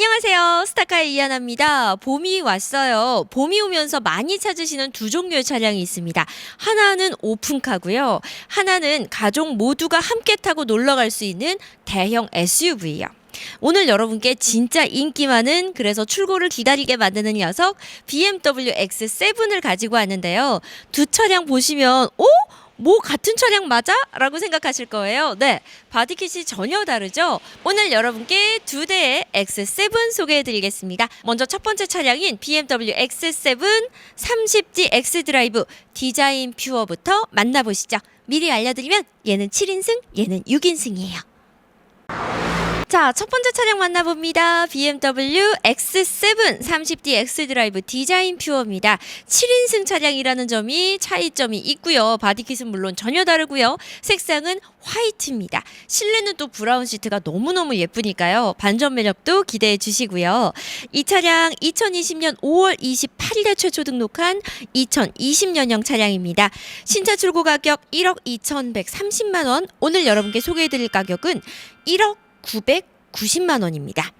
안녕하세요. 스타카의 이하나입니다. 봄이 왔어요. 봄이 오면서 많이 찾으시는 두 종류의 차량이 있습니다. 하나는 오픈카고요. 하나는 가족 모두가 함께 타고 놀러 갈 수 있는 대형 SUV요. 오늘 여러분께 진짜 인기 많은 그래서 출고를 기다리게 만드는 녀석 BMW X7을 가지고 왔는데요. 두 차량 보시면 오? 뭐 같은 차량 맞아? 라고 생각하실 거예요. 네. 바디킷이 전혀 다르죠? 오늘 여러분께 두 대의 X7 소개해 드리겠습니다. 먼저 첫 번째 차량인 BMW X7 30D X 드라이브 디자인 퓨어부터 만나보시죠. 미리 알려드리면 얘는 7인승, 얘는 6인승이에요. 자, 첫 번째 차량 만나봅니다. BMW X7 30D X 드라이브 디자인 퓨어입니다. 7인승 차량이라는 점이 차이점이 있고요. 바디킷은 물론 전혀 다르고요. 색상은 화이트입니다. 실내는 또 브라운 시트가 너무너무 예쁘니까요. 반전 매력도 기대해 주시고요. 이 차량 2020년 5월 28일에 최초 등록한 2020년형 차량입니다. 신차 출고 가격 1억 2,130만 원. 오늘 여러분께 소개해 드릴 가격은 1억 990만 원입니다.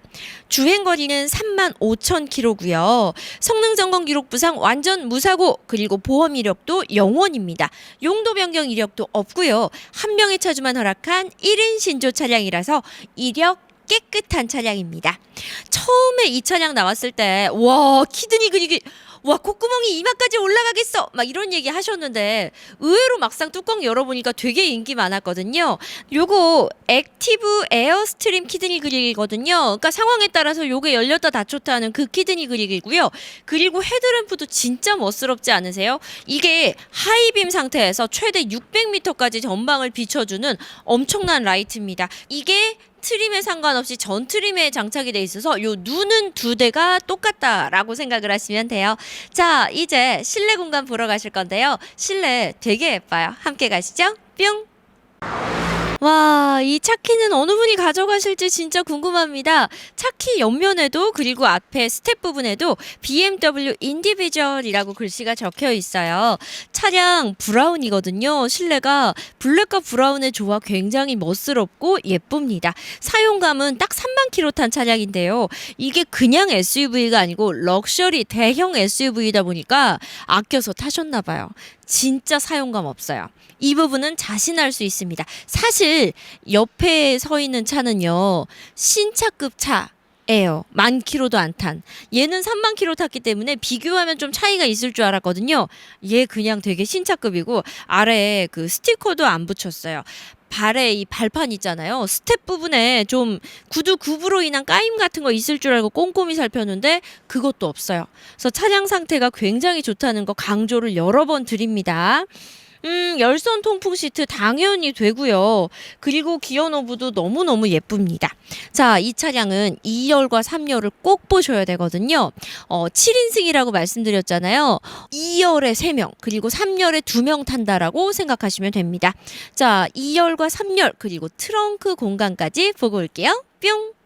주행 거리는 3만 5천 킬로고요. 성능 점검 기록 부상 완전 무사고 그리고 보험 이력도 0원입니다. 용도 변경 이력도 없고요. 한 명의 차주만 허락한 1인 신조 차량이라서 이력 깨끗한 차량입니다. 처음에 이 차량 나왔을 때 와 키드니 근육이 와 콧구멍이 이마까지 올라가겠어 막 이런 얘기 하셨는데 의외로 막상 뚜껑 열어보니까 되게 인기 많았거든요. 요거 액티브 에어스트림 키드니 그릭이거든요. 그러니까 상황에 따라서 요게 열렸다 닫혔다 하는 그 키드니 그릭이고요. 그리고 헤드램프도 진짜 멋스럽지 않으세요? 이게 하이빔 상태에서 최대 600m까지 전방을 비춰주는 엄청난 라이트입니다. 이게 트림에 상관없이 전 트림에 장착이 돼 있어서 요 눈은 두 대가 똑같다라고 생각을 하시면 돼요. 자, 이제 실내 공간 보러 가실 건데요. 실내 되게 예뻐요. 함께 가시죠. 뿅. 와, 이 차키는 어느 분이 가져가실지 진짜 궁금합니다. 차키 옆면에도 그리고 앞에 스텝 부분에도 BMW 인디비주얼이라고 글씨가 적혀 있어요. 차량 브라운이거든요. 실내가 블랙과 브라운의 조화 굉장히 멋스럽고 예쁩니다. 사용감은 딱 3만 킬로 탄 차량인데요. 이게 그냥 SUV가 아니고 럭셔리 대형 SUV이다 보니까 아껴서 타셨나 봐요. 진짜 사용감 없어요. 이 부분은 자신할 수 있습니다. 사실 옆에 서 있는 차는요. 신차급 차 예요. 만 킬로도 안 탄. 얘는 3만 킬로 탔기 때문에 비교하면 좀 차이가 있을 줄 알았거든요. 얘 그냥 되게 신차급이고 아래에 그 스티커도 안 붙였어요. 발에 이 발판 있잖아요. 스텝 부분에 좀 구두 굽으로 인한 까임 같은 거 있을 줄 알고 꼼꼼히 살폈는데 그것도 없어요. 그래서 차량 상태가 굉장히 좋다는 거 강조를 여러 번 드립니다. 음, 열선 통풍 시트 당연히 되고요. 그리고 기어 노브도 너무너무 예쁩니다. 자, 이 차량은 2열과 3열을 꼭 보셔야 되거든요. 어, 7인승이라고 말씀드렸잖아요. 2열에 3명, 그리고 3열에 2명 탄다라고 생각하시면 됩니다. 자, 2열과 3열, 그리고 트렁크 공간까지 보고 올게요. 뿅!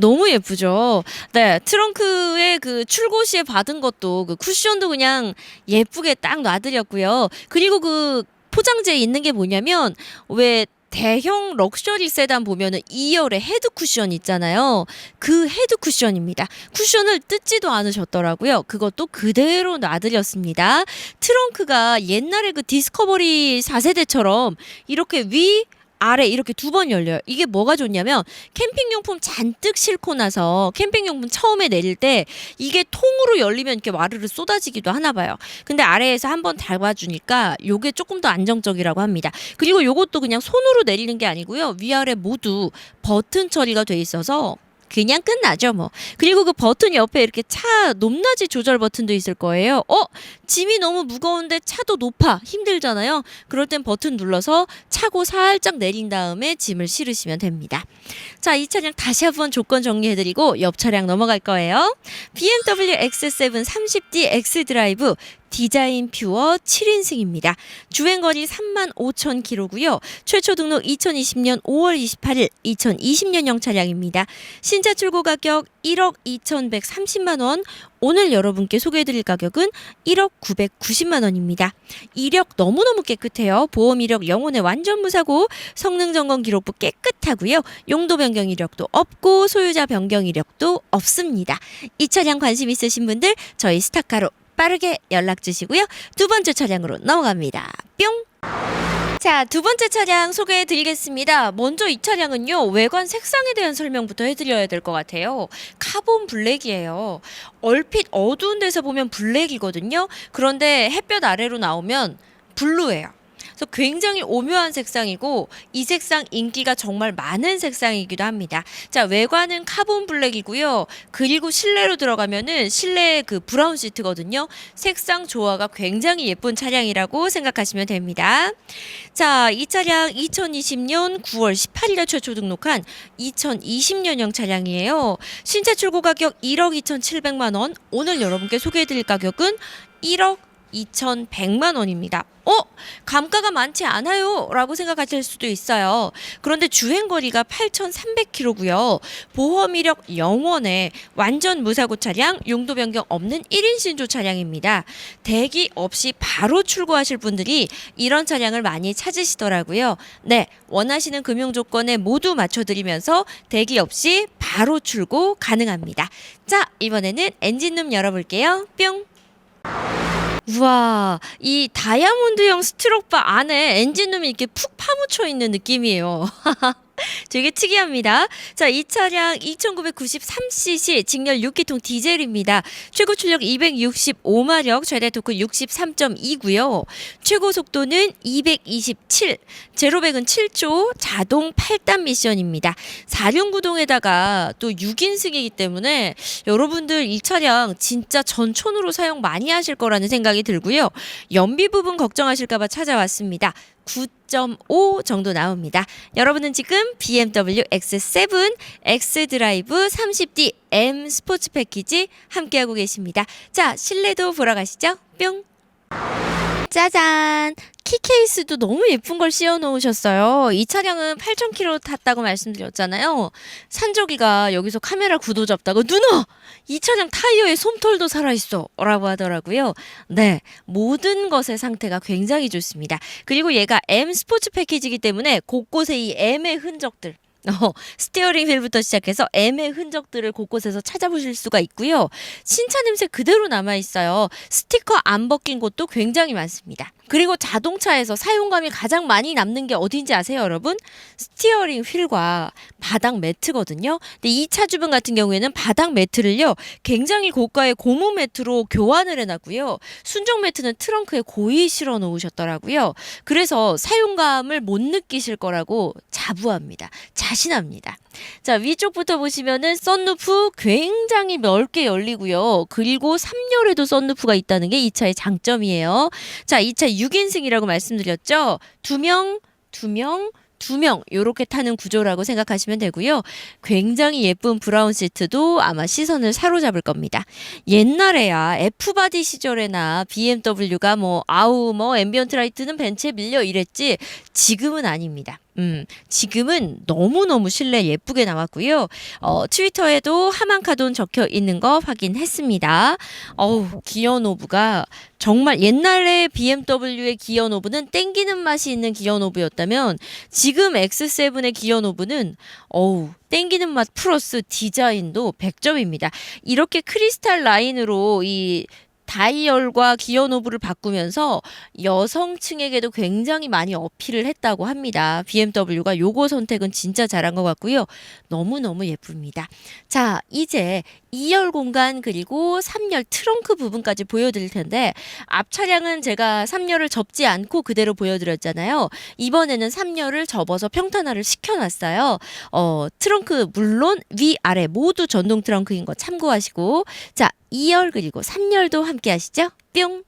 너무 예쁘죠? 네 트렁크에 그 출고 시에 받은 것도 그 쿠션도 그냥 예쁘게 딱 놔드렸고요. 그리고 그 포장지에 있는 게 뭐냐면 왜 대형 럭셔리 세단 보면은 2열에 헤드 쿠션 있잖아요. 그 헤드 쿠션입니다. 쿠션을 뜯지도 않으셨더라고요. 그것도 그대로 놔드렸습니다. 트렁크가 옛날에 그 디스커버리 4세대처럼 이렇게 위 아래 이렇게 두 번 열려요. 이게 뭐가 좋냐면 캠핑용품 잔뜩 싣고 나서 캠핑용품 처음에 내릴 때 이게 통으로 열리면 이렇게 와르르 쏟아지기도 하나 봐요. 근데 아래에서 한번 밟아주니까 요게 조금 더 안정적이라고 합니다. 그리고 요것도 그냥 손으로 내리는 게 아니고요. 위아래 모두 버튼 처리가 돼 있어서 그냥 끝나죠 뭐. 그리고 그 버튼 옆에 이렇게 차 높낮이 조절 버튼도 있을 거예요. 어? 짐이 너무 무거운데 차도 높아 힘들잖아요. 그럴 땐 버튼 눌러서 차고 살짝 내린 다음에 짐을 실으시면 됩니다. 자, 이 차량 다시 한번 조건 정리해드리고 옆 차량 넘어갈 거예요. BMW X7 30D X 드라이브 디자인 퓨어 7인승입니다. 주행거리 3만 5천 킬로고요. 최초 등록 2020년 5월 28일 2020년형 차량입니다. 신차 출고 가격 1억 2,130만 원. 오늘 여러분께 소개해드릴 가격은 1억 990만 원입니다. 이력 너무너무 깨끗해요. 보험 이력 영혼의 완전 무사고 성능 점검 기록부 깨끗하고요. 용도 변경 이력도 없고 소유자 변경 이력도 없습니다. 이 차량 관심 있으신 분들 저희 스타카로 빠르게 연락 주시고요. 두 번째 차량으로 넘어갑니다. 뿅! 자, 두 번째 차량 소개해 드리겠습니다. 먼저 이 차량은요, 외관 색상에 대한 설명부터 해 드려야 될 것 같아요. 카본 블랙이에요. 얼핏 어두운 데서 보면 블랙이거든요. 그런데 햇볕 아래로 나오면 블루예요. 그래서 굉장히 오묘한 색상이고 이 색상 인기가 정말 많은 색상이기도 합니다. 자 외관은 카본 블랙이고요. 그리고 실내로 들어가면은 실내 그 브라운 시트거든요. 색상 조화가 굉장히 예쁜 차량이라고 생각하시면 됩니다. 자 이 차량 2020년 9월 18일에 최초 등록한 2020년형 차량이에요. 신차 출고 가격 1억 2,700만 원. 오늘 여러분께 소개해드릴 가격은 1억 2,100만 원입니다. 어? 감가가 많지 않아요. 라고 생각하실 수도 있어요. 그런데 주행거리가 8,300km고요. 보험 이력 0원에 완전 무사고 차량, 용도 변경 없는 1인 신조 차량입니다. 대기 없이 바로 출고하실 분들이 이런 차량을 많이 찾으시더라고요. 네, 원하시는 금융 조건에 모두 맞춰드리면서 대기 없이 바로 출고 가능합니다. 자, 이번에는 엔진룸 열어볼게요. 뿅! 우와, 이 다이아몬드형 스트로바 안에 엔진룸이 이렇게 푹 파묻혀 있는 느낌이에요. 되게 특이합니다. 자, 이 차량 2993cc 직렬 6기통 디젤입니다. 최고 출력 265마력, 최대 토크 63.2고요. 최고 속도는 227, 제로백은 7조, 자동 8단 미션입니다. 4륜 구동에다가 또 6인승이기 때문에 여러분들 이 차량 진짜 전촌으로 사용 많이 하실 거라는 생각이 들고요. 연비 부분 걱정하실까봐 찾아왔습니다. 9.5 정도 나옵니다. 여러분은 지금 BMW X7 X 드라이브 30D M 스포츠 패키지 함께하고 계십니다. 자, 실내도 보러 가시죠. 뿅. 짜잔! 키 케이스도 너무 예쁜 걸 씌워 놓으셨어요. 이 차량은 8,000km 탔다고 말씀드렸잖아요. 산조기가 여기서 카메라 구도 잡다가 누나! 이 차량 타이어에 솜털도 살아있어! 라고 하더라고요. 네. 모든 것의 상태가 굉장히 좋습니다. 그리고 얘가 M 스포츠 패키지이기 때문에 곳곳에 이 M의 흔적들, 어, 스티어링 휠부터 시작해서 M의 흔적들을 곳곳에서 찾아보실 수가 있고요. 신차 냄새 그대로 남아 있어요. 스티커 안 벗긴 곳도 굉장히 많습니다. 그리고 자동차에서 사용감이 가장 많이 남는 게 어딘지 아세요, 여러분? 스티어링 휠과 바닥 매트거든요. 근데 이 차 주변 같은 경우에는 바닥 매트를요, 굉장히 고가의 고무 매트로 교환을 해놨고요. 순정 매트는 트렁크에 고이 실어 놓으셨더라고요. 그래서 사용감을 못 느끼실 거라고 자부합니다. 자신합니다. 자, 위쪽부터 보시면은 썬루프 굉장히 넓게 열리고요. 그리고 3열에도 썬루프가 있다는 게 이 차의 장점이에요. 자, 이 차 6인승이라고 말씀드렸죠. 두 명, 두 명, 두명 요렇게 타는 구조라고 생각하시면 되고요. 굉장히 예쁜 브라운 시트도 아마 시선을 사로잡을 겁니다. 옛날에야 F바디 시절에나 BMW가 뭐 아우 뭐 앰비언트 라이트는 벤츠에 밀려 이랬지 지금은 아닙니다. 음, 지금은 너무너무 실내 예쁘게 나왔고요. 어, 트위터에도 하만카돈 적혀 있는 거 확인했습니다. 어우, 기어 노브가 정말 옛날에 BMW의 기어 노브는 땡기는 맛이 있는 기어 노브였다면 지금 X7의 기어 노브는 어우, 땡기는 맛 플러스 디자인도 100점입니다. 이렇게 크리스탈 라인으로 이 다이얼과 기어 노브를 바꾸면서 여성층에게도 굉장히 많이 어필을 했다고 합니다. BMW가 요거 선택은 진짜 잘한 것 같고요. 너무너무 예쁩니다. 자, 이제 2열 공간 그리고 3열 트렁크 부분까지 보여드릴 텐데 앞 차량은 제가 3열을 접지 않고 그대로 보여드렸잖아요. 이번에는 3열을 접어서 평탄화를 시켜놨어요. 어, 트렁크 물론 위 아래 모두 전동 트렁크인 거 참고하시고 자 2열 그리고 3열도 함께 하시죠. 뿅.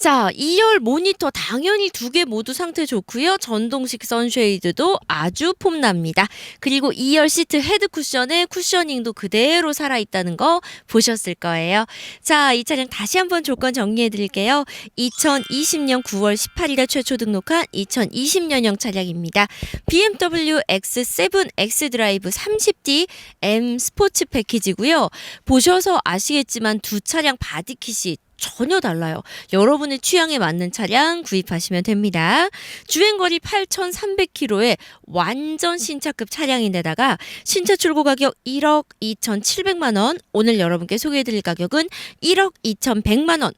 자, 2열 모니터 당연히 두 개 모두 상태 좋고요. 전동식 선쉐이드도 아주 폼납니다. 그리고 2열 시트 헤드 쿠션에 쿠셔닝도 그대로 살아 있다는 거 보셨을 거예요. 자, 이 차량 다시 한번 조건 정리해 드릴게요. 2020년 9월 18일에 최초 등록한 2020년형 차량입니다. BMW X7 X 드라이브 30D M 스포츠 패키지고요. 보셔서 아시겠지만 두 차량 바디킷이 전혀 달라요. 여러분의 취향에 맞는 차량 구입하시면 됩니다. 주행거리 8,300km의 완전 신차급 차량인데다가 신차 출고 가격 1억 2,700만 원. 오늘 여러분께 소개해드릴 가격은 1억 2,100만 원.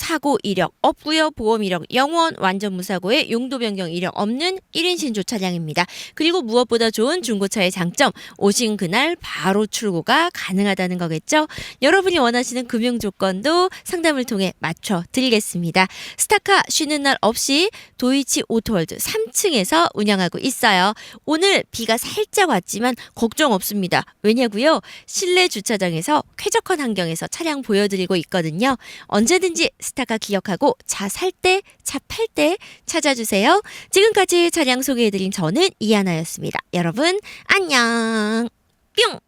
사고 이력 없고요. 보험 이력 영원 완전 무사고에 용도 변경 이력 없는 1인 신 조 차량입니다. 그리고 무엇보다 좋은 중고차의 장점 오신 그날 바로 출고가 가능하다는 거겠죠. 여러분이 원하시는 금융 조건도 상담을 통해 맞춰 드리겠습니다. 스타카 쉬는 날 없이 도이치 오토월드 3층에서 운영하고 있어요. 오늘 비가 살짝 왔지만 걱정 없습니다. 왜냐고요? 실내 주차장에서 쾌적한 환경에서 차량 보여드리고 있거든요. 언제든지 스타카 기억하고 차 살 때, 차 팔 때 찾아주세요. 지금까지 차량 소개해드린 저는 이하나였습니다. 여러분, 안녕! 뿅!